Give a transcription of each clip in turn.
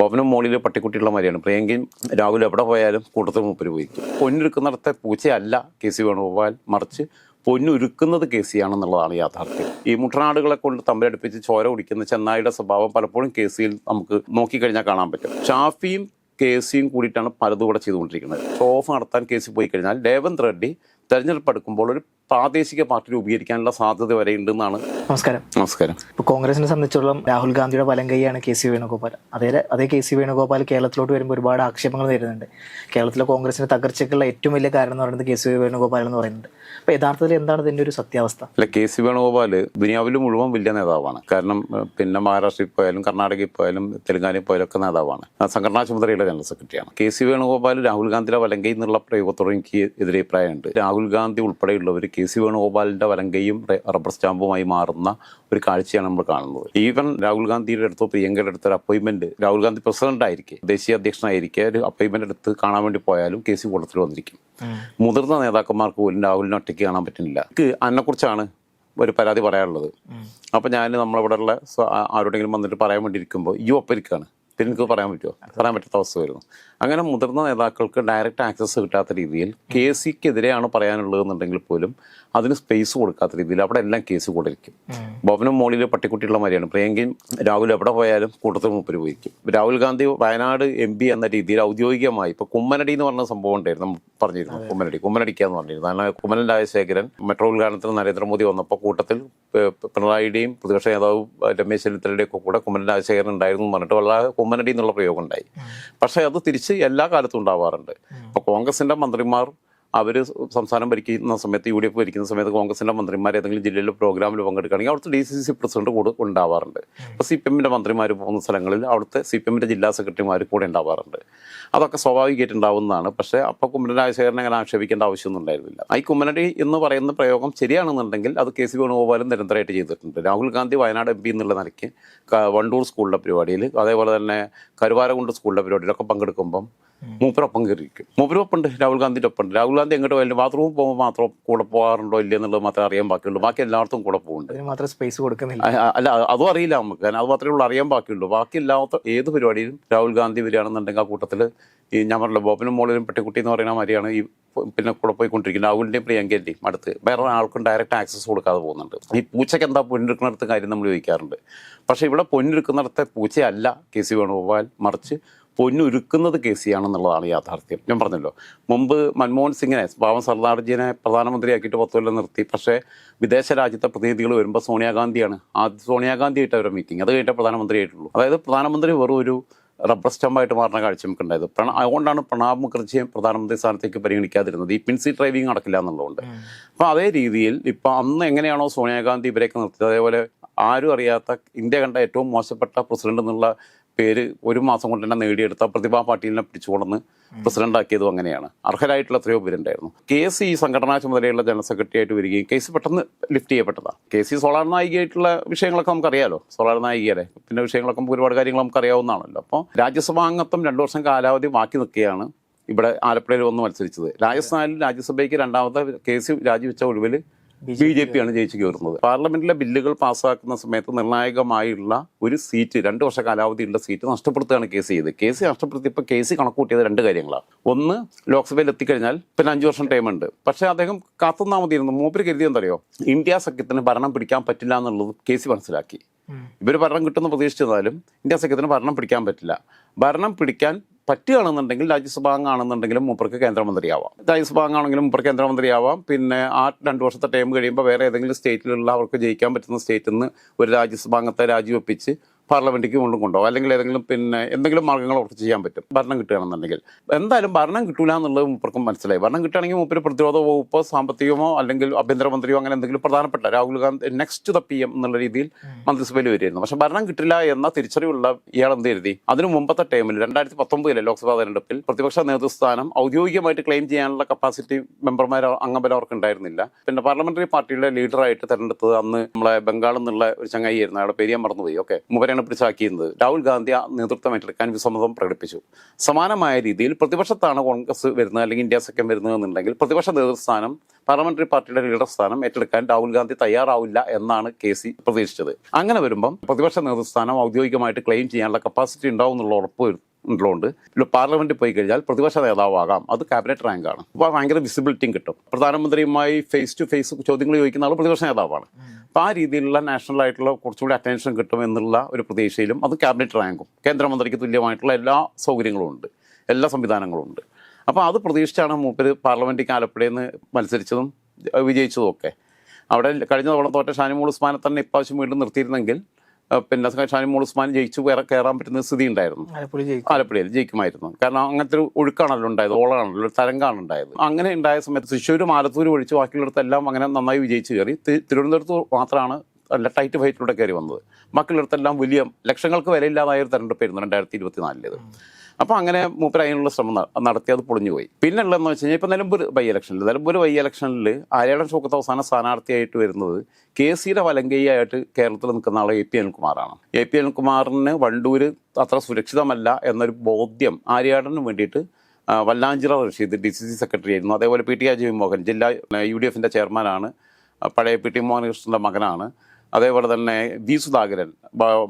ബോബനും മോളിൽ പട്ടിക്കുട്ടിയുള്ള മാതിരിയാണ്. പ്രിയങ്കയും രാഹുൽ എവിടെ പോയാലും കൂട്ടത്തിൽ മൂപ്പര് പൊന്നൊരുക്കുന്ന നടത്തെ പൂച്ചയല്ല കെ സി വേണുഗോപാൽ. മറിച്ച് പൊന്നുരുക്കുന്നത് കെ സി ആണെന്നുള്ളതാണ് യാഥാർത്ഥ്യം. ഈ മുട്ടനാടുകളെ കൊണ്ട് തമ്മിലടുപ്പിച്ച് ചോര കുടിക്കുന്ന ചെന്നായിയുടെ സ്വഭാവം പലപ്പോഴും കെ സിയിൽ നമുക്ക് നോക്കിക്കഴിഞ്ഞാൽ കാണാൻ പറ്റും. ഷാഫിയും കെ സിയും കൂടിയിട്ടാണ് പലതും കൂടെ ചെയ്തുകൊണ്ടിരിക്കുന്നത്. ഷോഫ് നടത്താൻ കെ സി പോയി കഴിഞ്ഞാൽ ദേവന്ത് റെഡ്ഡി തെരഞ്ഞെടുപ്പ് എടുക്കുമ്പോൾ ഒരു പ്രാദേശിക പാർട്ടി രൂപീകരിക്കാനുള്ള സാധ്യത വരെ ഉണ്ടെന്നാണ് നമസ്കാരം. നമസ്കാരം. ഇപ്പോൾ കോൺഗ്രസിനെ സംബന്ധിച്ചോളം രാഹുൽ ഗാന്ധിയുടെ വലം കൈയാണ് കെ സി വേണുഗോപാൽ. അതേ അതേ കെ സി വേണുഗോപാൽ കേരളത്തിലോട്ട് വരുമ്പോൾ ഒരുപാട് ആക്ഷേപങ്ങൾ നേരിടുന്നുണ്ട്. കേരളത്തിലെ കോൺഗ്രസിന്റെ തകർച്ചയ്ക്കുള്ള ഏറ്റവും വലിയ കാരണം എന്ന് പറയുന്നത് കെ സി വേണുഗോപാൽ എന്ന് പറയുന്നുണ്ട്. അപ്പോൾ യഥാർത്ഥത്തിൽ എന്താണ് ഇതിന്റെ ഒരു സത്യാവസ്ഥ? അല്ല കെ സി വേണുഗോപാൽ ദുനിയാവിൽ മുഴുവൻ വലിയ നേതാവാണ്. കാരണം പിന്നെ മഹാരാഷ്ട്രയിൽ പോയാലും കർണാടകയിൽ പോയാലും തെലങ്കാനയിൽ പോയാലും ഒക്കെ നേതാവാണ്. സംഘടനാ ചുമതലയുടെ ജനറൽ സെക്രട്ടറിയാണ്. കെ സി വേണുഗോപാൽ രാഹുൽ ഗാന്ധിയുടെ വലങ്കയിൽ നിന്നുള്ള പ്രയോഗത്തോട് എനിക്ക് എതിരഭിപ്രായമുണ്ട് രാഹുൽ ഗാന്ധി ഉൾപ്പെടെയുള്ളവർ കെ സി വേണുഗോപാലിന്റെ വലങ്കയും റബ്ബർ സ്റ്റാമ്പുമായി മാറുന്ന ഒരു കാഴ്ചയാണ് നമ്മൾ കാണുന്നത്. ഈവൻ രാഹുൽ ഗാന്ധിയുടെ അടുത്തോ പ്രിയങ്കയുടെ അടുത്ത് ഒരു അപ്പോയിന്റ്മെന്റ് രാഹുൽ ഗാന്ധി പ്രസിഡന്റ് ആയിരിക്കെ ദേശീയ അധ്യക്ഷനായിരിക്കെ ഒരു അപ്പോയിന്റ്മെന്റ് എടുത്ത് കാണാൻ വേണ്ടി പോയാലും കെ സി കൂട്ടത്തിൽ വന്നിരിക്കും. മുതിർന്ന നേതാക്കന്മാർക്ക് പോലും രാഹുലിനെ ഒറ്റയ്ക്ക് കാണാൻ പറ്റുന്നില്ല. എനിക്ക് അതിനെക്കുറിച്ചാണ് ഒരു പരാതി പറയാനുള്ളത്. അപ്പൊ ഞാൻ നമ്മളിവിടെയുള്ള ഉള്ള ആരോടെങ്കിലും വന്നിട്ട് പറയാൻ വേണ്ടിയിരിക്കുമ്പോൾ ഈ ഒപ്പരിക്കാണ് പിന്നെ എനിക്ക് പറയാൻ പറ്റുമോ പറയാൻ പറ്റാത്ത അവസ്ഥ വരുന്നു അങ്ങനെ മുതിർന്ന നേതാക്കൾക്ക് ഡയറക്റ്റ് ആക്സസ് കിട്ടാത്ത രീതിയിൽ കെ സിക്കെതിരെയാണ് പറയാനുള്ളതെന്നുണ്ടെങ്കിൽ പോലും അതിന് സ്പേസ് കൊടുക്കാത്ത രീതിയിൽ അവിടെ എല്ലാം കേസ് കൊടുക്കും ഭവനം മോളിൽ പട്ടിക്കുട്ടിയുള്ള മാതിരിയാണ്. പ്രിയങ്കയും രാഹുൽ എവിടെ പോയാലും കൂട്ടത്തിൽ മൂപ്പര് പോയിരിക്കും. രാഹുൽ ഗാന്ധി വയനാട് എം പി എന്ന രീതിയിൽ ഔദ്യോഗികമായി ഇപ്പൊ കുമ്മനടി എന്ന് പറഞ്ഞ സംഭവം ഉണ്ടായിരുന്നു. നമ്മൾ പറഞ്ഞിരുന്നു കുമ്മനടി. കുമ്മനടിക്കാന്ന് പറഞ്ഞിരുന്നു. കാരണം കുമ്മനൻ രാജശേഖരൻ മെട്രോ ഉദ്ഘാടനത്തിന് നരേന്ദ്രമോദി വന്നപ്പോൾ കൂട്ടത്തിൽ പിണറായിയുടെയും പ്രതിപക്ഷ നേതാവ് രമേശ് ചെന്നിത്തലയുടെയും ഒക്കെ കൂടെ കുമ്മനൻ രാജശേഖരൻ ഉണ്ടായിരുന്നു എന്ന് പറഞ്ഞിട്ട് വളരെ കുമ്മനടി എന്നുള്ള പ്രയോഗം ഉണ്ടായി. പക്ഷേ അത് തിരിച്ച് എല്ലാ കാലത്തും ഉണ്ടാവാറുണ്ട്. ഇപ്പൊ കോൺഗ്രസിന്റെ മന്ത്രിമാർ അവർ സംസ്ഥാനം ഭരിക്കുന്ന സമയത്ത് യു ഡി എഫ് ഭരിക്കുന്ന സമയത്ത് കോൺഗ്രസിന്റെ മന്ത്രിമാർ ഏതെങ്കിലും ജില്ലയിലെ പ്രോഗ്രാമിൽ പങ്കെടുക്കുകയാണെങ്കിൽ അവിടുത്തെ ഡി സി സി പ്രസിഡന്റ് കൂടെ ഉണ്ടാവാറുണ്ട്. അപ്പോൾ സി പി എമ്മിന്റെ മന്ത്രിമാർ പോകുന്ന സ്ഥലങ്ങളിൽ അവിടുത്തെ സി പി എമ്മിന്റെ ജില്ലാ സെക്രട്ടറിമാർ കൂടെ ഉണ്ടാവാറുണ്ട്. അതൊക്കെ സ്വാഭാവികമായിട്ട് ഉണ്ടാവുന്നതാണ് പക്ഷേ അപ്പോൾ കുമ്മനം രാജശേഖരനെ അങ്ങനെ ആക്ഷേപിക്കേണ്ട ആവശ്യമൊന്നും ഉണ്ടായിരുന്നില്ല. ഈ കുമ്മനടി എന്ന് പറയുന്ന പ്രയോഗം ശരിയാണെന്നുണ്ടെങ്കിൽ അത് കെ സി വേണുഗോപാലും നിരന്തരമായിട്ട് ചെയ്തിട്ടുണ്ട്. രാഹുൽ ഗാന്ധി വയനാട് എം പി എന്നുള്ള നിലയ്ക്ക് വണ്ടൂർ സ്കൂളിലെ പരിപാടിയിൽ അതേപോലെ തന്നെ കരുവാരകുണ്ട് സ്കൂളിലെ പരിപാടിയിലൊക്കെ പങ്കെടുക്കുമ്പം മൂപ്പരൊപ്പം കയറിയിരിക്കും മൂപ്പരൊപ്പം ഉണ്ട് രാഹുൽ ഗാന്ധിന്റെ ഒപ്പം ഉണ്ട് രാഹുൽ ഗാന്ധി എങ്ങോട്ട് പോയാലും ബാത്റൂമിൽ പോകുമ്പോൾ മാത്രം കൂടെ പോകാറുണ്ടോ ഇല്ലേ എന്നുള്ളത് മാത്രമേ അറിയാൻ ബാക്കിയുള്ളൂ. ബാക്കി എല്ലായിടത്തും കൂടെ പോകുന്നുണ്ട്. സ്പേസ് കൊടുക്കുന്നില്ല. അല്ല അതും അറിയില്ല നമുക്ക്. കാരണം അത് മാത്രമേ ഉള്ളൂ അറിയാൻ ബാക്കിയുള്ളൂ. ബാക്കി എല്ലാത്ത ഏത് പരിപാടിയിലും രാഹുൽ ഗാന്ധി വരികയാണെന്നുണ്ടെങ്കിൽ ആ കൂട്ടത്തിൽ ഈ ഞാൻ പറഞ്ഞല്ലോ ബോബനും മോളിലും പെട്ടിക്കുട്ടി എന്ന് പറയുന്ന മാതിരിയാണ് ഈ പിന്നെ കൂടെ പോയിക്കൊണ്ടിരിക്കുന്നത്. രാഹുലിന്റെയും പ്രിയങ്കന്റെയും അടുത്ത് വേറെ ആൾക്കും ഡയറക്റ്റ് ആക്സസ് കൊടുക്കാതെ പോകുന്നുണ്ട്. ഈ പൂച്ചയ്ക്ക് എന്താ പൊന്നെടുക്കുന്നിടത്ത് കാര്യം നമ്മൾ ചോദിക്കാറുണ്ട്. പക്ഷേ ഇവിടെ പൊന്നെടുക്കുന്നിടത്തെ പൂച്ചയല്ല കെ സി വേണുഗോപാൽ മറിച്ച് പൊന്നുരുക്കുന്നത് കെ സി ആണെന്നുള്ളതാണ് യാഥാർത്ഥ്യം. ഞാൻ പറഞ്ഞല്ലോ മുമ്പ് മൻമോഹൻ സിംഗിനെ പാവം സർദാർജിനെ പ്രധാനമന്ത്രിയാക്കിയിട്ട് പത്ത് കൊല്ലം നിർത്തി. പക്ഷേ വിദേശ രാജ്യത്തെ പ്രതിനിധികൾ വരുമ്പോൾ സോണിയാഗാന്ധിയാണ്. ആദ്യം സോണിയാഗാന്ധി ആയിട്ട് ഒരു മീറ്റിംഗ് അത് കഴിഞ്ഞിട്ട് പ്രധാനമന്ത്രി ആയിട്ടുള്ളൂ അതായത് പ്രധാനമന്ത്രി വെറും ഒരു റബ്ബർ സ്റ്റാമ്പായിട്ട് മാറുന്ന കാഴ്ച നമുക്ക് ഉണ്ടായത്. പ്രണ അതുകൊണ്ടാണ് പ്രണാബ് മുഖർജിയെ പ്രധാനമന്ത്രി സ്ഥാനത്തേക്ക് പരിഗണിക്കാതിരുന്നത്. ഈ പിൻസി ഡ്രൈവിംഗ് നടക്കില്ല എന്നുള്ളതുകൊണ്ട്. അപ്പോൾ അതേ രീതിയിൽ ഇപ്പം അന്ന് എങ്ങനെയാണോ സോണിയാഗാന്ധി ഇവരെയൊക്കെ നിർത്തിയത്? അതേപോലെ ആരും അറിയാത്ത ഇന്ത്യ കണ്ട ഏറ്റവും മോശപ്പെട്ട പ്രസിഡന്റ് എന്നുള്ള പേര് ഒരു മാസം കൊണ്ട് തന്നെ നേടിയെടുത്ത പ്രതിഭാ പാട്ടീലിനെ പിടിച്ചുകൊണ്ടെന്ന് പ്രസിഡന്റ് ആക്കിയതും അങ്ങനെയാണ്. അർഹരായിട്ടുള്ള എത്രയോ പേരുണ്ടായിരുന്നു. കെ സി ഈ സംഘടനാ ചുമതലയുള്ള ജനറൽ സെക്രട്ടറി ആയിട്ട് വരികയും കേസ് പെട്ടെന്ന് ലിഫ്റ്റ് ചെയ്യപ്പെട്ടതാണ് കെ സി സോളാർ നായികയായിട്ടുള്ള വിഷയങ്ങളൊക്കെ നമുക്കറിയാലോ? സോളാർ നായികയല്ലേ പിന്നെ വിഷയങ്ങളൊക്കെ നമുക്ക് ഒരുപാട് കാര്യങ്ങൾ നമുക്കറിയാവുന്നതാണല്ലോ. അപ്പോൾ രാജ്യസഭാ അംഗത്വം രണ്ടു വർഷം കാലാവധി ബാക്കി നിൽക്കുകയാണ്. ഇവിടെ ആലപ്പുഴയിൽ വന്ന് മത്സരിച്ചത്. രാജസ്ഥാനിൽ രാജ്യസഭയ്ക്ക് രണ്ടാമത്തെ കേസ് രാജിവെച്ച ഒഴിവിൽ ബി ജെ പി ആണ് ജയിച്ചു കയറുന്നത്. പാർലമെന്റിലെ ബില്ലുകൾ പാസ്സാക്കുന്ന സമയത്ത് നിർണായകമായുള്ള ഒരു സീറ്റ് രണ്ട് വർഷ കാലാവധിയുള്ള സീറ്റ് നഷ്ടപ്പെടുത്തുകയാണ് കേസ് ചെയ്ത് കേസ് നഷ്ടപ്പെടുത്തിയപ്പോൾ കേസ് കണക്കൂട്ടിയത് രണ്ട് കാര്യങ്ങളാണ്. ഒന്ന് ലോക്സഭയിൽ എത്തിക്കഴിഞ്ഞാൽ പിന്നെ അഞ്ചു വർഷം ടൈം ഉണ്ട്. പക്ഷേ അദ്ദേഹം കാത്തുനിന്നാൽ മതിയിരുന്നു മൂപ്പര് കരുതി എന്തറിയോ? ഇന്ത്യ സഖ്യത്തിന് ഭരണം പിടിക്കാൻ പറ്റില്ല എന്നുള്ളത് കേസ് മനസ്സിലാക്കി. ഇവർ ഭരണം കിട്ടുമെന്ന് പ്രതീക്ഷിച്ചതാലും ഇന്ത്യ സഖ്യത്തിന് ഭരണം പിടിക്കാൻ പറ്റില്ല. ഭരണം പിടിക്കാൻ പറ്റുകയാണെന്നുണ്ടെങ്കിൽ രാജ്യസഭാ അംഗമാണെന്നുണ്ടെങ്കിലും മൂപ്പർക്ക് കേന്ദ്രമന്ത്രിയാവാം. രാജ്യസഭാ അംഗമാണെങ്കിലും മൂപ്പർ കേന്ദ്രമന്ത്രിയാവാം. പിന്നെ ആ രണ്ട് വർഷത്തെ ടൈം കഴിയുമ്പോൾ വേറെ ഏതെങ്കിലും സ്റ്റേറ്റിലുള്ള അവർക്ക് ജയിക്കാൻ പറ്റുന്ന സ്റ്റേറ്റിൽ നിന്ന് ഒരു രാജ്യസഭാ അംഗത്തെ രാജിവെപ്പിച്ച് പാർലമെന്റിലേക്ക് കൊണ്ടും കൊണ്ടുപോകും. അല്ലെങ്കിൽ ഏതെങ്കിലും പിന്നെ എന്തെങ്കിലും മാർഗങ്ങൾ അവർക്ക് ചെയ്യാൻ പറ്റും. ഭരണം കിട്ടുകയാണെന്നുണ്ടെങ്കിൽ. എന്തായാലും ഭരണം കിട്ടൂല എന്നുള്ളത് മൂപ്പർക്കും മനസ്സിലായി. ഭരണം കിട്ടുകയാണെങ്കിൽ മൂപ്പര് പ്രതിരോധ വകുപ്പോ സാമ്പത്തികമോ അല്ലെങ്കിൽ ആഭ്യന്തരമന്ത്രിയോ അങ്ങനെ എന്തെങ്കിലും പ്രധാനപ്പെട്ട Rahul Gandhi next the P M എന്നുള്ള രീതിയിൽ മന്ത്രിസഭയിൽ വരുമായിരുന്നു പക്ഷെ ഭരണം കിട്ടില്ല എന്ന തിരിച്ചറിവുള്ള ഇയാൾ എന്ത് കരുതി അതിനു മുമ്പത്തെ ടൈമിൽ രണ്ടായിരത്തി പത്തൊമ്പതിലെ ലോക്സഭാ തെരഞ്ഞെടുപ്പിൽ പ്രതിപക്ഷ നേതൃസ്ഥാനം ഔദ്യോഗികമായിട്ട് ക്ലെയിം ചെയ്യാനുള്ള കപ്പാസിറ്റി മെമ്പർമാർ അംഗബലം അവർക്ക് ഉണ്ടായിരുന്നില്ല. പിന്നെ പാർലമെന്ററി പാർട്ടിയുടെ ലീഡറായിട്ട് തെരഞ്ഞെടുത്തത് അന്ന് നമ്മളെ ബംഗാളിൽ നിന്നുള്ള ഒരു ചങ്ങായി ആയിരുന്നു. അയാളുടെ പേര് ഞാൻ മറന്നുപോയി. ഓക്കെ മൂപ്പരാണ് തെരഞ്ഞെടുപ്പിലാണ് പിടിച്ചാക്കിയത് രാഹുൽ ഗാന്ധി നേതൃത്വം ഏറ്റെടുക്കാൻ വിസമ്മതം പ്രകടിപ്പിച്ചു. സമാനമായ രീതിയിൽ പ്രതിപക്ഷത്താണ് കോൺഗ്രസ് വരുന്നത് അല്ലെങ്കിൽ ഇന്ത്യ സഖ്യം വരുന്നത് എന്നുണ്ടെങ്കിൽ പ്രതിപക്ഷ നേതൃസ്ഥാനം പാർലമെന്ററി പാർട്ടിയുടെ ലീഡർ സ്ഥാനം ഏറ്റെടുക്കാൻ രാഹുൽ ഗാന്ധി തയ്യാറാവില്ല എന്നാണ് കെ സി പ്രതീക്ഷിച്ചത്. അങ്ങനെ വരുമ്പം പ്രതിപക്ഷ നേതൃസ്ഥാനം ഔദ്യോഗികമായിട്ട് ക്ലെയിം ചെയ്യാനുള്ള കപ്പാസിറ്റി ഉണ്ടാവും എന്നുള്ള ഉറപ്പ് ഉള്ളതുകൊണ്ട് ഇപ്പോൾ പാർലമെന്റിൽ പോയി കഴിഞ്ഞാൽ പ്രതിപക്ഷ നേതാവാകാം. അത് ക്യാബിനറ്റ് റാങ്കാണ് അപ്പോൾ ഭയങ്കര വിസിബിലിറ്റിയും കിട്ടും. പ്രധാനമന്ത്രിയുമായി ഫേസ് ടു ഫേസ് ചോദ്യങ്ങൾ ചോദിക്കുന്ന ആൾ പ്രതിപക്ഷ നേതാവാണ്. അപ്പോൾ ആ രീതിയിലുള്ള നാഷണൽ ആയിട്ടുള്ള കുറച്ചുകൂടി അറ്റൻഷൻ കിട്ടും എന്നുള്ള ഒരു പ്രതീക്ഷയിലും അത് ക്യാബിനറ്റ് റാങ്കും കേന്ദ്രമന്ത്രിക്ക് തുല്യമായിട്ടുള്ള എല്ലാ സൗകര്യങ്ങളും ഉണ്ട്. എല്ലാ സംവിധാനങ്ങളും ഉണ്ട്. അപ്പോൾ അത് പ്രതീക്ഷിച്ചാണ് മൂപ്പര് പാർലമെന്റിൽ ആലപ്പുഴയിൽ നിന്ന് മത്സരിച്ചതും വിജയിച്ചതും ഒക്കെ. അവിടെ കഴിഞ്ഞ തവണ തോറ്റ ഷാനിമോൾ ഉസ്മാനെ തന്നെ ഇപ്രാവശ്യം വീണ്ടും നിർത്തിയിരുന്നെങ്കിൽ പിന്നെ ഷാനിമോൾ ഉസ്മാൻ ജയിച്ചു വേറെ കയറാൻ പറ്റുന്ന സ്ഥിതി ഉണ്ടായിരുന്നു. ആലപ്പുഴയിൽ ജയിക്കുമായിരുന്നു. കാരണം അങ്ങനത്തെ ഒരു ഒഴുക്കാണല്ലോ ഉണ്ടായത് ഓളാണല്ലോ ഒരു തരംഗമാണ് ഉണ്ടായത്. അങ്ങനെ ഉണ്ടായ സമയത്ത് തൃശ്ശൂരും ആലത്തൂരും ഒഴിച്ച് ബാക്കിയുള്ളിടത്തെല്ലാം അങ്ങനെ നന്നായി വിജയിച്ച് കയറി. തിരുവനന്തപുരത്ത് മാത്രമാണ് നല്ല ടൈറ്റ് ഫൈറ്റിലൂടെ കയറി വന്നത്. ബാക്കിയുള്ളിടത്തെല്ലാം വലിയ ലക്ഷങ്ങൾക്ക് വിലയില്ലാതായ ഒരു തെരഞ്ഞെടുപ്പായിരുന്നു രണ്ടായിരത്തി ഇരുപത്തിനാലിലേത്. അപ്പോൾ അങ്ങനെ മൂപ്പർ അതിനുള്ള ശ്രമം നടത്തി അത് പൊളിഞ്ഞുപോയി. പിന്നെ ഉള്ളതെന്ന് വെച്ച് കഴിഞ്ഞാൽ ഇപ്പോൾ നിലമ്പൂർ ബൈ ഇലക്ഷനിൽ നിലമ്പൂർ ബൈ ഇലക്ഷനിൽ ആര്യാടൻ ഷോക്കത്ത് അവസാന സ്ഥാനാർത്ഥിയായിട്ട് വരുന്നത് കെ സിയുടെ വലങ്കയ്യായിട്ട് കേരളത്തിൽ നിൽക്കുന്ന ആൾ എ പി അനിൽകുമാറാണ്. എ പി അനിൽകുമാറിന് വണ്ടൂർ അത്ര സുരക്ഷിതമല്ല എന്നൊരു ബോധ്യം ആര്യാടന് വേണ്ടിയിട്ട് Vallanchira Rasheed D C C secretary ആയിരുന്നു. അതേപോലെ പി ടി അജയ് മോഹൻ ജില്ലാ യു ഡി എഫിന്റെ ചെയർമാനാണ്. പഴയ പി ടി മോഹനകൃഷ്ണന്റെ മകനാണ്. അതേപോലെ തന്നെ വി സുധാകരൻ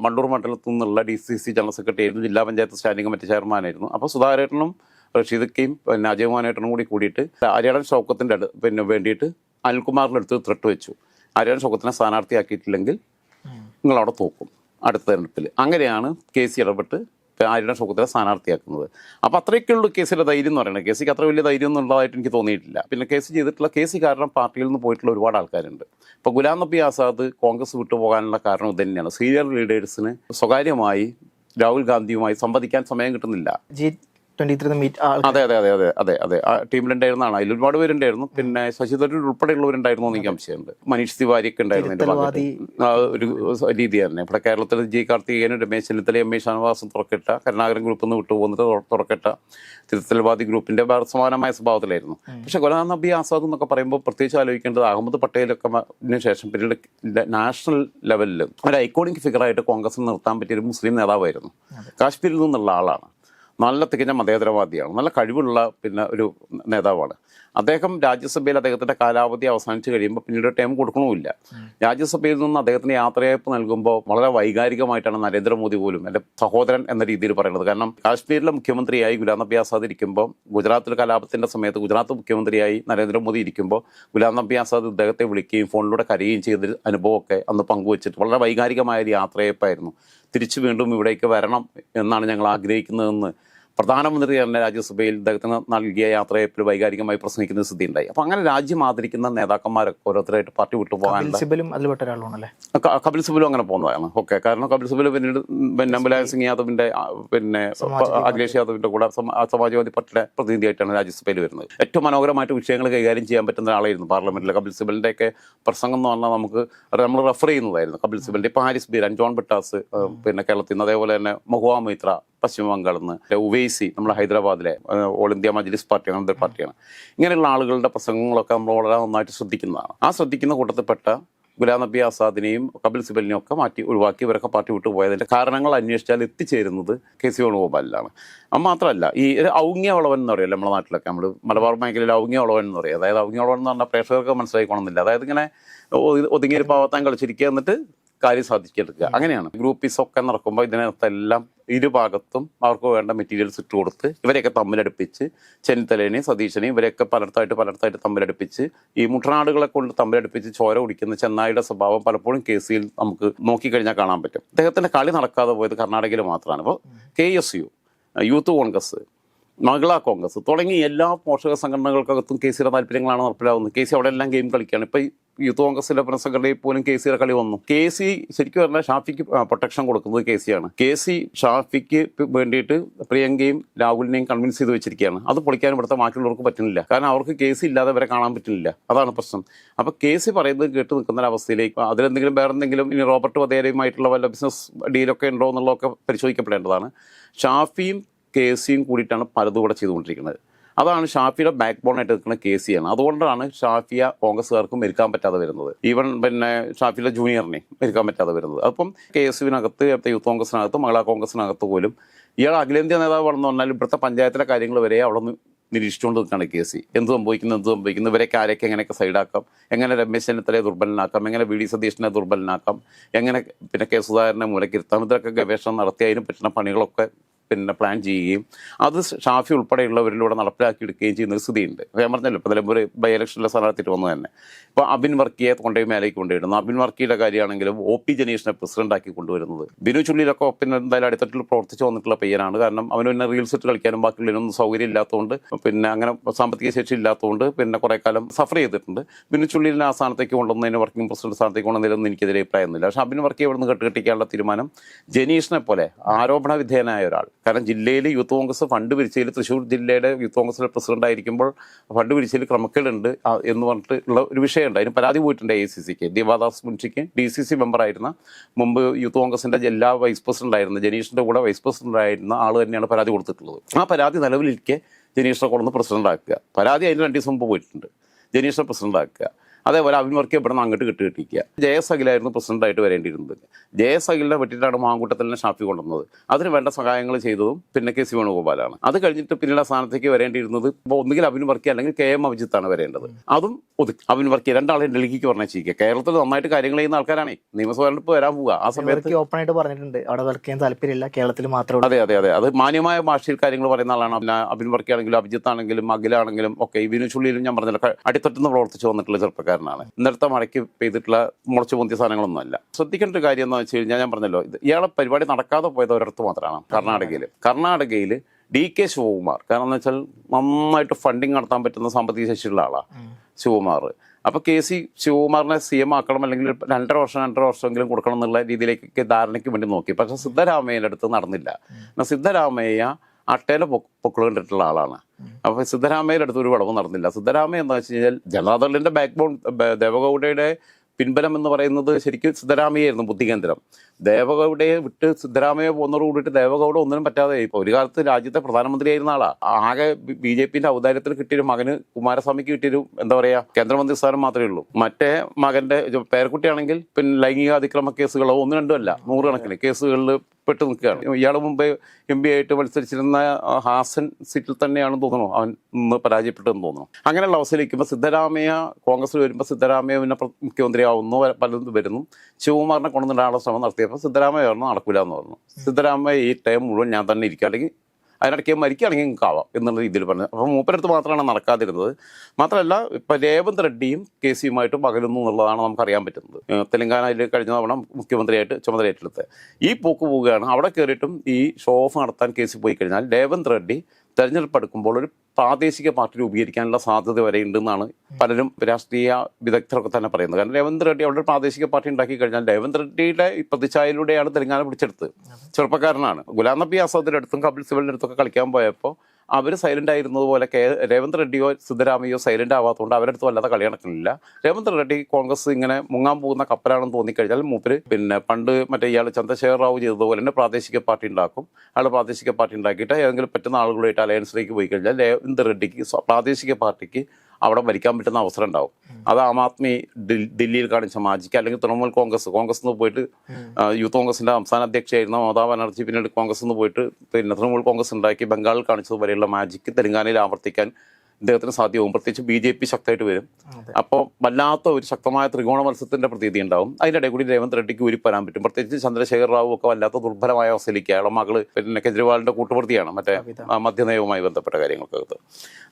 മണ്ടൂർ മണ്ഡലത്തിൽ നിന്നുള്ള D C C general secretary ആയിരുന്നു ജില്ലാ പഞ്ചായത്ത് സ്റ്റാൻഡിംഗ് കമ്മിറ്റി ചെയർമാനായിരുന്നു അപ്പോൾ സുധാകരനും റഷീദക്കയും പിന്നെ അജയ് മോഹനേട്ടനും കൂടി കൂടിയിട്ട് അരിയടൻ ഷൗക്കത്തിന്റെ അടു പിന്നെ വേണ്ടിയിട്ട് അനിൽകുമാറിന്റെ അടുത്ത് ത്രെട്ട് വെച്ചു. അരിയടൻ ഷൗക്കത്തിനെ സ്ഥാനാർത്ഥിയാക്കിയിട്ടില്ലെങ്കിൽ നിങ്ങളവിടെ തോക്കും അടുത്ത തെരഞ്ഞെടുപ്പിൽ. അങ്ങനെയാണ് കെ സി ഇടപെട്ട് ആര്യയുടെ ഷോക്കത്തിനെ സ്ഥാനാർത്ഥിയാക്കുന്നത്. അപ്പോൾ അത്രയൊക്കെയുള്ള കേസിലെ ധൈര്യം എന്ന് പറയുന്നത്. കെ സിക്ക് അത്ര വലിയ ധൈര്യം എന്നുള്ളതായിട്ട് എനിക്ക് തോന്നിയിട്ടില്ല. പിന്നെ കേസ് ചെയ്തിട്ടുള്ള കേസ് കാരണം പാർട്ടിയിൽ നിന്ന് പോയിട്ടുള്ള ഒരുപാട് ആൾക്കാരുണ്ട്. ഇപ്പോൾ ഗുലാം നബി ആസാദ് കോൺഗ്രസ് വിട്ടു പോകാനുള്ള കാരണം ഇത് തന്നെയാണ്. സീനിയർ ലീഡേഴ്സിന് സ്വകാര്യമായി രാഹുൽ ഗാന്ധിയുമായി സംവദിക്കാൻ സമയം കിട്ടുന്നില്ല. ട്വന്റി ത്രീ മീറ്റ് അതെ അതെ അതെ അതെ അതെ അതെ. ആ ടീമിലുണ്ടായിരുന്നതാണ് അതിൽ ഒരുപാട് പേരുണ്ടായിരുന്നു. പിന്നെ ശശി തരൂർ ഉൾപ്പെടെയുള്ളവരുണ്ടായിരുന്നു എനിക്ക് സംശയമുണ്ട്. മനീഷ് തിവാരിയൊക്കെ ഉണ്ടായിരുന്നു ഇതിന്റെ ആ ഒരു രീതി തന്നെ. ഇവിടെ കേരളത്തിൽ ജി കാർത്തികേയനും രമേശ് ചെന്നിത്തല എം എ ഷാനവാസും തുറക്കിട്ട കരുണാകരൻ ഗ്രൂപ്പിൽ നിന്ന് വിട്ടുപോകുന്നത് തുറ- തുറക്കിട്ട തിരുത്തൽവാദി ഗ്രൂപ്പിന്റെ വേറെ സമാനമായ സ്വഭാവത്തിലായിരുന്നു. പക്ഷെ ഗുലാം നബി ആസാദ് എന്നൊക്കെ പറയുമ്പോൾ പ്രത്യേകിച്ച് ആലോചിക്കേണ്ടത് അഹമ്മദ് പട്ടേലൊക്കെ ശേഷം പിന്നീട് നാഷണൽ ലെവലിൽ ഒരു ഐക്കോണിക് ഫിഗറായിട്ട് കോൺഗ്രസ് നിർത്താൻ പറ്റിയ ഒരു മുസ്ലിം നേതാവായിരുന്നു. കാശ്മീരിൽ നിന്നുള്ള ആളാണ്. നല്ല തികഞ്ഞ മതേതരവാദിയാണ്. നല്ല കഴിവുള്ള പിന്നെ ഒരു നേതാവാണ്. അദ്ദേഹം രാജ്യസഭയിൽ അദ്ദേഹത്തിന്റെ കാലാവധി അവസാനിച്ച് കഴിയുമ്പോൾ പിന്നീട് ടൈം കൊടുക്കണമില്ല രാജ്യസഭയിൽ നിന്ന് അദ്ദേഹത്തിന് യാത്രയയപ്പ് നൽകുമ്പോൾ വളരെ വൈകാരികമായിട്ടാണ് നരേന്ദ്രമോദി പോലും എന്റെ സഹോദരൻ എന്ന രീതിയിൽ പറയുന്നത്. കാരണം കാശ്മീരിലെ മുഖ്യമന്ത്രിയായി ഗുലാം നബി ആസാദ് ഇരിക്കുമ്പോൾ ഗുജറാത്തിൽ കലാപത്തിന്റെ സമയത്ത് ഗുജറാത്ത് മുഖ്യമന്ത്രിയായി നരേന്ദ്രമോദി ഇരിക്കുമ്പോൾ ഗുലാം നബി ആസാദ് ഇദ്ദേഹത്തെ വിളിക്കുകയും ഫോണിലൂടെ കരയുകയും ചെയ്ത അനുഭവമൊക്കെ അന്ന് പങ്കുവച്ചിട്ട് വളരെ വൈകാരികമായ ഒരു യാത്രയപ്പായിരുന്നു തിരിച്ചു വീണ്ടും ഇവിടേക്ക് വരണം എന്നാണ് ഞങ്ങൾ ആഗ്രഹിക്കുന്നതെന്ന് പ്രധാനമന്ത്രി തന്നെ രാജ്യസഭയിൽ ഇദ്ദേഹത്തിന് നൽകിയ യാത്രയപ്പിൽ വൈകാരികമായി പ്രസംഗിക്കുന്ന സ്ഥിതി ഉണ്ടായി അപ്പോൾ അങ്ങനെ രാജ്യം ആദരിക്കുന്ന നേതാക്കന്മാരൊക്കെ ഓരോരുത്തരായിട്ട് പാർട്ടി ഒരാളാണല്ലേ ക- കപിൽ സിബലും അങ്ങനെ പോകുന്നതാണ്. ഓക്കെ കാരണം കപിൽ സിബൽ പിന്നീട് പിന്നെ മുലായം സിംഗ് യാദവിന്റെ പിന്നെ അഖിലേഷ് യാദവിന്റെ കൂടെ സമാജ്വാദി പാർട്ടിയുടെ പ്രതിനിധിയായിട്ടാണ് രാജ്യസഭയിൽ വരുന്നത്. ഏറ്റവും മനോഹരമായിട്ട് വിഷയങ്ങൾ കൈകാര്യം ചെയ്യാൻ പറ്റുന്ന ആളായിരുന്നു പാർലമെന്റിൽ കപിൽ സിബലിന്റെ ഒക്കെ പ്രസംഗം എന്ന് പറഞ്ഞാൽ നമുക്ക് നമ്മൾ റെഫർ ചെയ്യുന്നതായിരുന്നു. കപിൽ സിബലിന്റെ ഇപ്പൊ ഹാരിസ് ബീരൻ ജോൺ ബിട്ടാസ് പിന്നെ കേരളത്തിൽ നിന്ന് അതേപോലെ തന്നെ മഹുവാ മൈത്ര പശ്ചിമ ബംഗാളിൽ നിന്ന് ഉവൈസി നമ്മുടെ ഹൈദരാബാദിലെ ഓൾ ഇന്ത്യ മജ്ലിസ് പാർട്ടിയാണ് അന്തർ പാർട്ടിയാണ്. ഇങ്ങനെയുള്ള ആളുകളുടെ പ്രസംഗങ്ങളൊക്കെ നമ്മൾ വളരെ നന്നായിട്ട് ശ്രദ്ധിക്കുന്നതാണ്. ആ ശ്രദ്ധിക്കുന്ന കൂട്ടത്തിൽപ്പെട്ട ഗുലാം നബി ആസാദിനെയും കപിൽ സിബലിനെയും ഒക്കെ മാറ്റി ഒഴിവാക്കി ഇവരൊക്കെ പാർട്ടി വിട്ടു പോയതിന്റെ കാരണങ്ങൾ അന്വേഷിച്ചാൽ എത്തിച്ചേരുന്നത് കെ സി വേണുഗോപാലിലാണ്. അത് മാത്രമല്ല ഈ ഔങ്യ വളവൻ എന്ന് പറയുമല്ലോ നമ്മുടെ നാട്ടിലൊക്കെ. നമ്മൾ മലബാർ മേഖലയിൽ ഔങ്ങ്യ വളവൻ എന്ന് പറയും. അതായത് ഔങ്ങ്യ വളവൻ എന്ന് പറഞ്ഞാൽ പ്രേക്ഷകർക്ക് മനസ്സിലായിക്കോണമെന്നില്ല. അതായത് ഇങ്ങനെ ഒതുങ്ങിയൊരു പാവത്താൻ കളിച്ചിരിക്കുക എന്നിട്ട് കാര്യം സാധിച്ചെടുക്കുക. അങ്ങനെയാണ്. ഗ്രൂപ്പീസ് ഒക്കെ നടക്കുമ്പോൾ ഇതിനകത്തെല്ലാം ഇരുഭാഗത്തും അവർക്ക് വേണ്ട മെറ്റീരിയൽസ് ഇട്ട് കൊടുത്ത് ഇവരെയൊക്കെ തമ്മിലടുപ്പിച്ച് ചെന്നിത്തലേനെയും സതീശനെയും ഇവരെയൊക്കെ പലർത്തായിട്ട് പലർത്തായിട്ട് തമ്മിലടുപ്പിച്ച് ഈ മുട്ടനാടുകളെ കൊണ്ട് തമ്മിലടുപ്പിച്ച് ചോര കുടിക്കുന്ന ചെന്നായിയുടെ സ്വഭാവം പലപ്പോഴും കെ സിയിൽ നമുക്ക് നോക്കിക്കഴിഞ്ഞാൽ കാണാൻ പറ്റും. അദ്ദേഹത്തിന്റെ കളി നടക്കാതെ പോയത് കർണാടകയിൽ മാത്രമാണ്. അപ്പോൾ K S U youth Congress Mahila Congress. തുടങ്ങി എല്ലാ പോഷക സംഘടനകൾക്കകത്തും കെ സിയുടെ താല്പര്യങ്ങളാണ് നടപ്പിലാവുന്നത്. കെ സി അവിടെ എല്ലാം ഗെയിം കളിക്കുകയാണ്. ഇപ്പം യൂത്ത് കോൺഗ്രസിലെ പുനഃസംഘടനയിൽ പോലും കെ സിയുടെ കളി വന്നു. കെ സി ശരിക്കും പറഞ്ഞാൽ ഷാഫിക്ക് പ്രൊട്ടക്ഷൻ കൊടുക്കുന്നത് കെ സിയാണ്. കെ സി ഷാഫിക്ക് വേണ്ടിയിട്ട് പ്രിയങ്കയും രാഹുലിനെയും കൺവിൻസ് ചെയ്ത് വെച്ചിരിക്കുകയാണ്. അത് പൊളിക്കാൻ ഇവിടുത്തെ ബാക്കിയുള്ളവർക്ക് പറ്റുന്നില്ല. കാരണം അവർക്ക് കെ സി ഇല്ലാതെ വരെ കാണാൻ പറ്റുന്നില്ല. അതാണ് പ്രശ്നം. അപ്പോൾ കെ സി പറയുന്നത് കേട്ട് നിൽക്കുന്ന അവസ്ഥയിലേക്ക് അതിലെന്തെങ്കിലും വേറെ എന്തെങ്കിലും ഇനി റോബർട്ട് വധേരയുമായിട്ടുള്ള വല്ല ബിസിനസ് ഡീലൊക്കെ ഉണ്ടോ എന്നുള്ളതൊക്കെ പരിശോധിക്കപ്പെടേണ്ടതാണ്. ഷാഫിയും കെ സിയും കൂടിയിട്ടാണ് പലതും കൂടെ ചെയ്തുകൊണ്ടിരിക്കുന്നത്. അതാണ് ഷാഫിയുടെ ബാക്ക് ബോണായിട്ട് നിൽക്കുന്ന കെ സി ആണ് അതുകൊണ്ടാണ് ഷാഫിയ കോൺഗ്രസ്സുകാർക്കും മരിക്കാൻ പറ്റാതെ വരുന്നത്. ഈവൻ പിന്നെ ഷാഫിയുടെ ജൂനിയറിനെ മരിക്കാൻ പറ്റാതെ വരുന്നത്. അപ്പം കെ എസ് യുവിനകത്ത് യൂത്ത് കോൺഗ്രസിനകത്ത് മഹിളാ കോൺഗ്രസിനകത്ത് പോലും ഇയാൾ അഖിലേന്ത്യാ നേതാവ് വളർന്നു പറഞ്ഞാൽ ഇവിടുത്തെ പഞ്ചായത്തിലെ കാര്യങ്ങൾ വരെ അവിടെ നിന്ന് നിരീക്ഷിച്ചുകൊണ്ട് നിൽക്കുകയാണ് കെ സി എന്ത് സംഭവിക്കുന്നു എന്ത് സംഭവിക്കുന്നു ഇവരൊക്കെ ആരൊക്കെ എങ്ങനെയൊക്കെ സൈഡാക്കാം എങ്ങനെ രമേശ് ചെന്നിത്തലയെ ദുർബലനാക്കാം എങ്ങനെ വി ഡി സതീഷിനെ ദുർബലനാക്കാം എങ്ങനെ പിന്നെ കെ സുധാകരനെ മൂലക്കിരുത്താം ഇതൊക്കെ ഗവേഷണം നടത്തി പറ്റുന്ന പണികളൊക്കെ പിന്നെ പ്ലാൻ ചെയ്യുകയും അത് ഷാഫി ഉൾപ്പെടെയുള്ളവരിലൂടെ നടപ്പിലാക്കിയെടുക്കുകയും ചെയ്യുന്ന ഒരു സ്ഥിതിയുണ്ട്. ഞാൻ പറഞ്ഞല്ലോ ഇപ്പോൾ നിലമ്പൂർ ബൈ ഇലക്ഷനിലെ സ്ഥാനാർത്ഥിയിട്ട് വന്നു തന്നെ. ഇപ്പോൾ അബിൻ വർക്കിയെ കൊണ്ടുപോയി മേലേക്ക് കൊണ്ടുവരുന്നു. അബിൻ വർക്കിയുടെ കാര്യമാണെങ്കിലും ഒ പി ജനീഷിനെ പ്രസിഡന്റാക്കി കൊണ്ടുവരുന്നത്. ബിനു ചുള്ളിയിലൊക്കെ പിന്നെ എന്തായാലും അടിത്തട്ടിൽ പ്രവർത്തിച്ചു വന്നിട്ടുള്ള പയ്യനാണ്. കാരണം അവന് പിന്നെ റീൽസ് ഇട്ട് കളിക്കാനും ബാക്കിയുള്ളതിനൊന്നും സൗകര്യം ഇല്ലാത്തതുകൊണ്ട് പിന്നെ അങ്ങനെ സാമ്പത്തിക ശേഷി ഇല്ലാത്തതുകൊണ്ട് പിന്നെ കുറേ കാലം സഫർ ചെയ്തിട്ടുണ്ട്. ബിനു ചുള്ളിലിനെ ആ സ്ഥാനത്തേക്ക് കൊണ്ടുവന്നതിന് വർക്കിംഗ് പ്രസിഡന്റ് സ്ഥാനത്തേക്ക് കൊണ്ടുവന്നതിലൊന്നും എനിക്കെതിരെ അഭിപ്രായമൊന്നുമില്ല. പക്ഷേ അബിൻ വർക്കിയെ ഇവിടുന്ന് കെട്ടുകെട്ടിക്കാനുള്ള തീരുമാനം ജനീഷിനെ പോലെ ആരോപണ വിധേയനായ ഒരാൾ കാരണം ജില്ലയിൽ യൂത്ത് കോൺഗ്രസ് ഫണ്ട് പിരിച്ചതിൽ തൃശ്ശൂർ ജില്ലയുടെ യൂത്ത് കോൺഗ്രസിലെ പ്രസിഡന്റ് ആയിരിക്കുമ്പോൾ ഫണ്ട് പിരിച്ചതിൽ ക്രമക്കേടുണ്ട് എന്ന് പറഞ്ഞിട്ട് ഉള്ള ഒരു വിഷയമുണ്ട്. അതിന് പരാതി പോയിട്ടുണ്ട് എ സി സിക്ക് ദേവാദാസ് മുൻഷിക്ക് ഡി സി സി മെമ്പറായിരുന്ന മുമ്പ് യൂത്ത് കോൺഗ്രസിന്റെ എല്ലാ വൈസ് പ്രസിഡന്റ് ആയിരുന്ന. ജനീഷിന്റെ കൂടെ വൈസ് പ്രസിഡന്റ് ആയിരുന്ന ആൾ തന്നെയാണ് പരാതി കൊടുത്തിട്ടുള്ളത്. ആ പരാതി നിലവിലിരിക്കെ ജനീഷിനെ കൊണ്ടുവന്ന് പ്രസിഡന്റ് ആക്കുക പരാതി അതിന് രണ്ട് ദിവസം മുമ്പ് പോയിട്ടുണ്ട്. ജനീഷിനെ പ്രസിഡന്റ് ആക്കുക അതേപോലെ നിന്ന് അങ്ങോട്ട് കിട്ടി കിട്ടിക്കുക ജയസ് അഖിലായിരുന്നു പ്രസിഡന്റായിട്ട് വരേണ്ടിയിരുന്നത്. ജയസ് അഖിലിനെ പറ്റിയിട്ടാണ് മാങ്കൂട്ടത്തിലെ ഷാഫി കൊണ്ടുവന്നത്. അതിന് വേണ്ട സഹായങ്ങൾ ചെയ്തതും പിന്നെ കെ സി വേണുഗോപാലാണ്. അത് കഴിഞ്ഞിട്ട് പിന്നീട് സ്ഥാനത്തേക്ക് വരേണ്ടിയിരുന്നത് ഇപ്പോൾ ഒന്നുകിൽ അവിൻ വർക്കി അല്ലെങ്കിൽ കെ എം അഭിജിത്താണ് വരേണ്ടത്. അതും ഒതുക്കി. വർക്ക് വർക്കി രണ്ടാളെ ഡൽഹിക്ക് പറഞ്ഞേച്ചിരിക്കുക കേരളത്തിൽ നന്നായിട്ട് കാര്യങ്ങൾ ചെയ്യുന്ന ആൾക്കാരാണേ. നിയമസഭ തെരഞ്ഞെടുപ്പ് വരാൻ പോവുക. ആ സമയത്ത് ഓപ്പൺ ആയിട്ട് പറഞ്ഞിട്ടുണ്ട്. അവിടെ വർക്ക് ചെയ്യാൻ താല്പര്യമില്ല. കേരളത്തിൽ മാത്രമേ അതെ അതെ അതെ. അത് മാന്യമായ ഭാഷയിൽ കാര്യങ്ങൾ പറയുന്ന ആളാണ്. പിന്നെ അബിൻ വർക്ക് ആണെങ്കിലും അഭിജിത്ത് ആണെങ്കിലും അഖിലാണെങ്കിലും ഒക്കെ ഈ വിനു ചുള്ളിയിലും ഞാൻ പറഞ്ഞില്ല. അടിത്തട്ടുന്ന പ്രവർത്തിച്ചു വന്നിട്ടുള്ള ചെറുപ്പക്കാരനാണ്. ഇന്നലത്തെ മഴയ്ക്ക് പെയ്തിട്ടുള്ള മുളച്ചു പൊന്തിയ സാധനങ്ങളൊന്നും അല്ല ശ്രദ്ധിക്കേണ്ട ഒരു കാര്യം എന്ന് വെച്ച് കഴിഞ്ഞാൽ ഞാൻ പറഞ്ഞല്ലോ ഇത് ഇയാളെ പരിപാടി നടക്കാതെ പോയത് ഒരിടത്ത് മാത്രമാണ് കർണാടകയിൽ കർണാടകയിൽ ഡി കെ ശിവകുമാർ. കാരണം എന്ന് വെച്ചാൽ നന്നായിട്ട് ഫണ്ടിങ് നടത്താൻ പറ്റുന്ന സാമ്പത്തിക ശേഷിയുള്ള ആളാണ് ശിവകുമാർ. അപ്പൊ കെ സി ശിവകുമാറിനെ സി എം ആക്കണം അല്ലെങ്കിൽ രണ്ടര വർഷം രണ്ടര വർഷമെങ്കിലും കൊടുക്കണം എന്നുള്ള രീതിയിലേക്ക് ധാരണയ്ക്ക് വേണ്ടി നോക്കി. പക്ഷെ സിദ്ധരാമയ്യന്റെ അടുത്ത് നടന്നില്ല. എന്നാൽ സിദ്ധരാമയ്യ അട്ടേനെ പൊക്കളുകൊണ്ടിട്ടുള്ള ആളാണ്. അപ്പൊ സിദ്ധരാമയ്യയുടെ അടുത്ത് ഒരു വിളവ് നടന്നില്ല. സിദ്ധരാമയ്യ എന്താ വെച്ച് കഴിഞ്ഞാൽ ജനതാദളിന്റെ ബാക്ക്ബോൺ ദേവഗൌഡയുടെ പിൻബലം എന്ന് പറയുന്നത് ശരിക്കും സിദ്ധരാമയ്യായിരുന്നു ബുദ്ധികേന്ദ്രം. ദേവഗൌഡയെ വിട്ട് സിദ്ധരാമയ്യ പോകുന്നതോട് കൂടിയിട്ട് ദേവഗൌഡ ഒന്നിനും പറ്റാതെ ഇപ്പൊ ഒരു കാലത്ത് രാജ്യത്തെ പ്രധാനമന്ത്രിയായിരുന്ന ആളാ. ആകെ ബി ജെ പിന്റെ ഔദാര്യത്തിൽ കിട്ടിയൊരു മകന് കുമാരസ്വാമിക്ക് കിട്ടിയൊരു എന്താ പറയാ കേന്ദ്രമന്ത്രി സ്ഥാനം മാത്രമേ ഉള്ളൂ. മറ്റേ മകന്റെ പേരക്കുട്ടിയാണെങ്കിൽ പിന്നെ ലൈംഗിക അതിക്രമ കേസുകളോ ഒന്നും രണ്ടുമല്ല നൂറുകണക്കിന് കേസുകളിൽ പെട്ട് നിൽക്കുകയാണ്. ഇയാൾ മുമ്പേ എം പി ആയിട്ട് മത്സരിച്ചിരുന്ന ഹാസൻ സീറ്റിൽ തന്നെയാണ് തോന്നുന്നു. അവൻ ഇന്ന് പരാജയപ്പെട്ടെന്ന് തോന്നുന്നു. അങ്ങനെയുള്ള അവസ്ഥയിലിരിക്കുമ്പോൾ സിദ്ധരാമയ്യ കോൺഗ്രസ്സിൽ വരുമ്പോൾ സിദ്ധരാമയ്യ പിന്നെ മുഖ്യമന്ത്രിയാവുന്നു പലതും വരുന്നു. ശിവകുമാറിനെ കൊണ്ടുവന്നിടാനുള്ള ശ്രമം നടത്തിയപ്പോൾ സിദ്ധരാമയ്യ നടക്കില്ല എന്ന് പറഞ്ഞു. സിദ്ധരാമയ്യ ഈ ടൈം മുഴുവൻ ഞാൻ തന്നെ ഇരിക്കുക അല്ലെങ്കിൽ അതിനിടയ്ക്ക് മരിക്കുകയാണെങ്കിൽ നിങ്ങൾക്ക് ആവാം എന്നുള്ള രീതിയിൽ പറഞ്ഞു. അപ്പോൾ മൂപ്പരടുത്ത് മാത്രമാണ് നടക്കാതിരുന്നത്. മാത്രമല്ല ഇപ്പം രേവന്ത് റെഡ്ഡിയും കെ സിയുമായിട്ടും പകരുന്നു എന്നുള്ളതാണ് നമുക്കറിയാൻ പറ്റുന്നത്. തെലങ്കാനയിൽ കഴിഞ്ഞ തവണ മുഖ്യമന്ത്രിയായിട്ട് ചുമതല ഏറ്റെടുത്ത് ഈ പോക്ക് പോവുകയാണ്. അവിടെ കയറിയിട്ടും ഈ ഷോ ഓഫ് നടത്താൻ കെ സി പോയി കഴിഞ്ഞാൽ രേവന്ത് റെഡ്ഡി തെരഞ്ഞെടുപ്പ് എടുക്കുമ്പോൾ ഒരു പ്രാദേശിക പാർട്ടി രൂപീകരിക്കാനുള്ള സാധ്യത വരെ ഉണ്ടെന്നാണ് പലരും രാഷ്ട്രീയ വിദഗ്ധരൊക്കെ തന്നെ പറയുന്നത്. കാരണം രേവന്ത് റെഡ്ഡി അവിടെ ഒരു പ്രാദേശിക പാർട്ടി ഉണ്ടാക്കി കഴിഞ്ഞാൽ രേവന്ത് റെഡ്ഡിയുടെ പ്രതിച്ഛായയിലൂടെയാണ് തെലങ്കാന പിടിച്ചെടുത്ത് ചെറുപ്പക്കാരനാണ്. ഗുലാം നബി ആസാദിന്റെ അടുത്തും കപിൽ സിബലിന്റെ അടുത്തൊക്കെ കളിക്കാൻ പോയപ്പോൾ അവർ സൈലന്റ് ആയിരുന്നത് പോലെ കെ രേവന്ത് റെഡ്ഡിയോ സിദ്ധരാമയ്യോ സൈലന്റ് ആവാത്തതുകൊണ്ട് അവരുടെ അടുത്ത് വല്ലാതെ നടക്കുന്നില്ല. രേവന്ത് റെഡ്ഡി കോൺഗ്രസ് ഇങ്ങനെ മുങ്ങാൻ പോകുന്ന കപ്പലാണെന്ന് തോന്നിക്കഴിഞ്ഞാൽ മൂപ്പര് പിന്നെ പണ്ട് മറ്റേ ഇയാൾ ചന്ദ്രശേഖർ റാവു ചെയ്തതുപോലെ തന്നെ പ്രാദേശിക പാർട്ടി ഉണ്ടാക്കും. അയാൾ പ്രാദേശിക പാർട്ടി ഉണ്ടാക്കിയിട്ട് ഏതെങ്കിലും പറ്റുന്ന ആളുകളുമായിട്ട് അലയൻസിലേക്ക് പോയി കഴിഞ്ഞാൽ രേവന്ത് റെഡ്ഡിക്ക് പ്രാദേശിക പാർട്ടിക്ക് അവിടെ ഭരിക്കാൻ പറ്റുന്ന അവസരം ഉണ്ടാവും. അത് ആം ആദ്മി ഡൽഹിയിൽ കാണിച്ച മാജിക്ക് അല്ലെങ്കിൽ തൃണമൂൽ കോൺഗ്രസ് കോൺഗ്രസ് നിന്ന് പോയിട്ട് യൂത്ത് കോൺഗ്രസിന്റെ സംസ്ഥാന അധ്യക്ഷയായിരുന്ന മമതാ ബാനർജി പിന്നീട് കോൺഗ്രസ് നിന്ന് പോയിട്ട് പിന്നെ തൃണമൂൽ കോൺഗ്രസ് ഉണ്ടാക്കി ബംഗാളിൽ കാണിച്ചതുപോലെയുള്ള മാജിക്ക് തെലങ്കാനയിൽ ആവർത്തിക്കാൻ ഇദ്ദേഹത്തിന് സാധ്യമാവും. പ്രത്യേകിച്ച് ബി ജെ പി ശക്തമായിട്ട് വരും. അപ്പോൾ വല്ലാത്ത ഒരു ശക്തമായ ത്രികോണ മത്സരത്തിന്റെ പ്രതീതി ഉണ്ടാവും. അതിനിടെ കൂടി രേവന്ത് റെഡ്ഡിക്ക് ഉരുപ്പരാൻ പറ്റും. പ്രത്യേകിച്ച് ചന്ദ്രശേഖർ റാവു ഒക്കെ വല്ലാത്ത ദുർബലമായ അവസ്ഥയിലേക്ക് അയാളുടെ മകൾ പിന്നെ കേജ്രിവാളിന്റെ കൂട്ടുപ്രതിയാണ് മറ്റേ മധ്യനയവുമായി മദ്യനയവുമായി ബന്ധപ്പെട്ട കാര്യങ്ങൾക്കകത്ത്.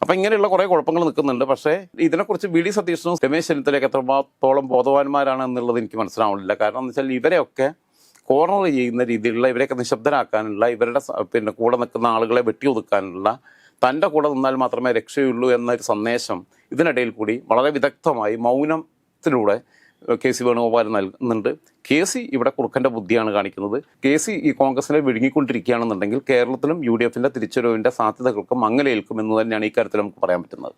അപ്പൊ ഇങ്ങനെയുള്ള കുറേ കുഴപ്പങ്ങൾ നിൽക്കുന്നുണ്ട്. പക്ഷേ ഇതിനെക്കുറിച്ച് ബി ഡി സതീഷനും രമേശ് ചെന്നിത്തലയൊക്കെ എത്രത്തോളം ബോധവാന്മാരാണ് എന്നുള്ളത് എനിക്ക് മനസ്സിലാവുന്നില്ല. കാരണം എന്ന് വെച്ചാൽ ഇവരെയൊക്കെ കോർണർ ചെയ്യുന്ന രീതിയിലുള്ള ഇവരെയൊക്കെ നിശബ്ദരാക്കാനുള്ള ഇവരുടെ പിന്നെ കൂടെ നിൽക്കുന്ന ആളുകളെ വെട്ടി വെട്ടിയൊതുക്കാനുള്ള തന്റെ കൂടെ നിന്നാൽ മാത്രമേ രക്ഷയുള്ളൂ എന്നൊരു സന്ദേശം ഇതിനിടയിൽ കൂടി വളരെ വിദഗ്ധമായി മൗനത്തിലൂടെ കെ സി വേണുഗോപാൽ നൽകുന്നുണ്ട് കെ സി ഇവിടെ കുറുക്കന്റെ ബുദ്ധിയാണ് കാണിക്കുന്നത്. കെ സി ഈ കോൺഗ്രസിനെ വിഴുങ്ങിക്കൊണ്ടിരിക്കുകയാണെന്നുണ്ടെങ്കിൽ കേരളത്തിലും യു ഡി എഫിന്റെ തിരിച്ചുവരവിന്റെ സാധ്യതകൾക്കും മങ്ങലേൽക്കും എന്ന് തന്നെയാണ് ഇക്കാര്യത്തിൽ കാര്യത്തിൽ നമുക്ക് പറയാൻ പറ്റുന്നത്.